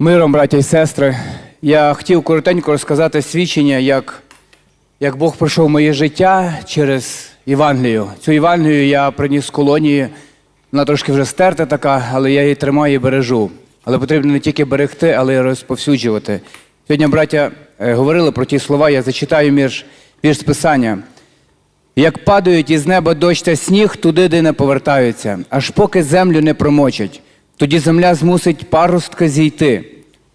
Миром, браття і сестри, я хотів коротенько розказати свідчення, як, як Бог пройшов в моє життя через Євангелію. Цю Євангелію я приніс з колонії, вона трошки вже стерта така, але я її тримаю і бережу. Але потрібно не тільки берегти, але й розповсюджувати. Сьогодні, браття, е, говорили про ті слова, я зачитаю вірш, вірш з Писання. Як падають із неба дощ та сніг, туди, де не повертаються, аж поки землю не промочать. Тоді земля змусить паростка зійти,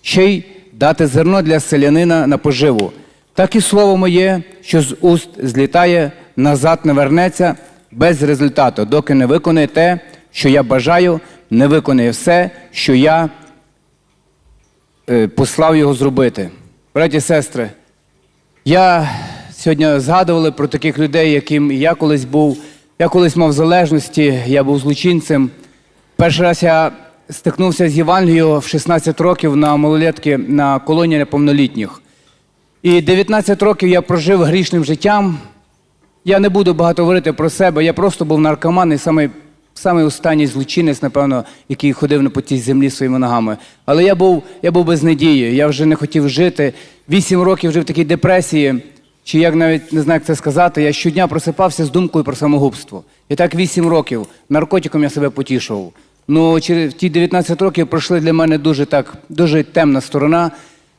ще й дати зерно для селянина на поживу. Так і слово моє, що з уст злітає, назад не вернеться без результату, доки не виконає те, що я бажаю, не виконає все, що я е, послав його зробити. Браті і сестри, я сьогодні згадували про таких людей, яким я колись був. Я колись мав залежності, я був злочинцем. Перший раз я стикнувся з Євангелією в 16 років на малолетки на колонії неповнолітніх. І 19 років я прожив грішним життям. Я не буду багато говорити про себе. Я просто був наркоман і самий, самий останній злочинець, напевно, який ходив по цій землі своїми ногами. Але я був, я був без надії, я вже не хотів жити. Вісім років жив в такій депресії, чи як навіть не знаю, як це сказати. Я щодня просипався з думкою про самогубство. І так вісім років наркотиком я себе потішував. Ну, через ті 19 років пройшли для мене дуже так, дуже темна сторона.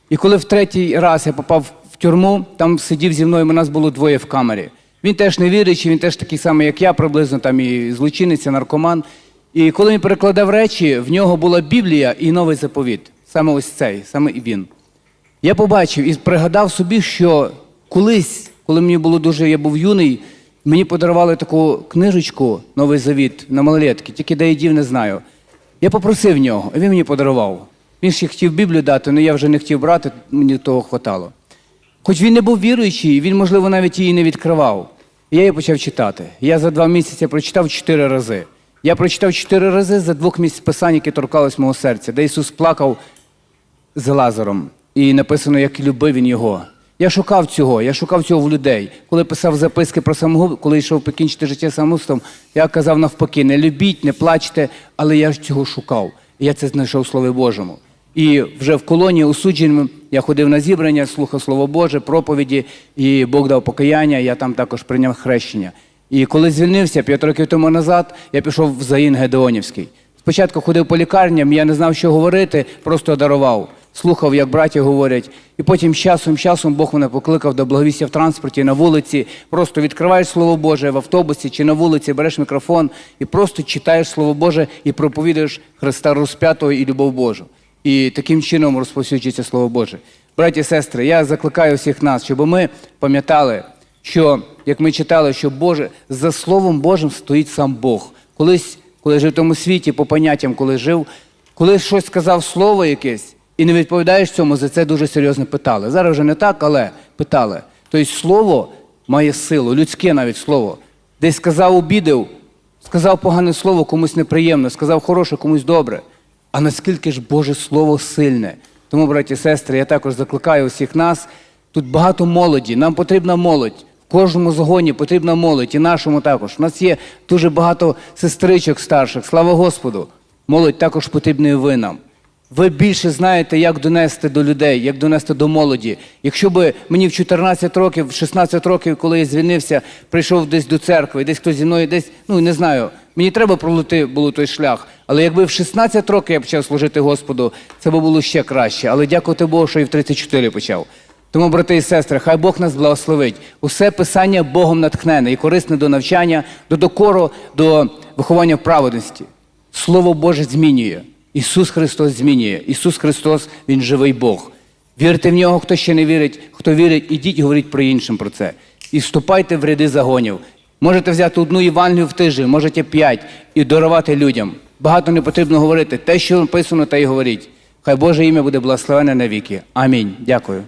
І коли в третій раз я попав в тюрму, там сидів зі мною, у нас було двоє в камері. Він теж не віруючий, він теж такий самий, як я, приблизно там і злочинець, і наркоман. І коли він перекладав речі, в нього була Біблія і новий заповіт. Саме ось цей, саме і він. Я побачив і пригадав собі, що колись, коли мені було дуже, я був юний, мені подарували таку книжечку Новий Завіт на малолетки, тільки де я не знаю. Я попросив нього, і він мені подарував. Він ще хотів Біблію дати, але я вже не хотів брати, мені того хватало. Хоч він не був віруючий, він, можливо, навіть її не відкривав. Я її почав читати. Я за два місяці прочитав чотири рази. Я прочитав чотири рази за двох місяців писань, які торкались мого серця, де Ісус плакав з Лазаром. І написано, як любив він його. Я шукав цього, я шукав цього в людей. Коли писав записки про самогуб, коли йшов покінчити життя самогубством, я казав навпаки, не любіть, не плачте, але я ж цього шукав. І я це знайшов в Слові Божому. І вже в колонії осудженим я ходив на зібрання, слухав Слово Боже, проповіді, і Бог дав покаяння, я там також прийняв хрещення. І коли звільнився п'ять років тому назад, я пішов в Заїн Гедеонівський. Спочатку ходив по лікарням, я не знав, що говорити, просто дарував. Слухав, як браті говорять. І потім часом, часом Бог мене покликав до благовістя в транспорті, на вулиці. Просто відкриваєш Слово Боже в автобусі чи на вулиці, береш мікрофон і просто читаєш Слово Боже і проповідуєш Христа розп'ятого і любов Божу. І таким чином розповсюджується Слово Боже. Браті і сестри, я закликаю всіх нас, щоб ми пам'ятали, що, як ми читали, що Боже, за Словом Божим стоїть сам Бог. Колись, коли жив в тому світі, по поняттям, коли жив, коли щось сказав слово якесь, і не відповідаєш цьому, за це дуже серйозно питали. Зараз вже не так, але питали. Тобто слово має силу, людське навіть слово. Десь сказав, обідав, сказав погане слово комусь неприємне, сказав хороше, комусь добре. А наскільки ж Боже Слово сильне? Тому, браті і сестри, я також закликаю усіх нас. Тут багато молоді, нам потрібна молодь. В кожному загоні потрібна молодь, і нашому також. У нас є дуже багато сестричок старших, слава Господу. Молодь також потрібна і ви нам. Ви більше знаєте, як донести до людей, як донести до молоді. Якщо би мені в 14 років, в 16 років, коли я звільнився, прийшов десь до церкви, десь хтось зі мною десь, ну не знаю, мені треба пролити було той шлях. Але якби в 16 років я почав служити Господу, це би було ще краще. Але дякувати Богу, що і в 34 почав. Тому, брати і сестри, хай Бог нас благословить. Усе писання Богом натхнене і корисне до навчання, до докору, до виховання в праведності. Слово Боже змінює. Ісус Христос змінює. Ісус Христос, Він живий Бог. Вірте в нього, хто ще не вірить, хто вірить, ідіть говоріть про іншим про це. І вступайте в ряди загонів. Можете взяти одну Євангелію в тиждень, можете п'ять і дарувати людям. Багато не потрібно говорити. Те, що написано, те й говоріть. Хай Боже ім'я буде благословене навіки. Амінь. Дякую.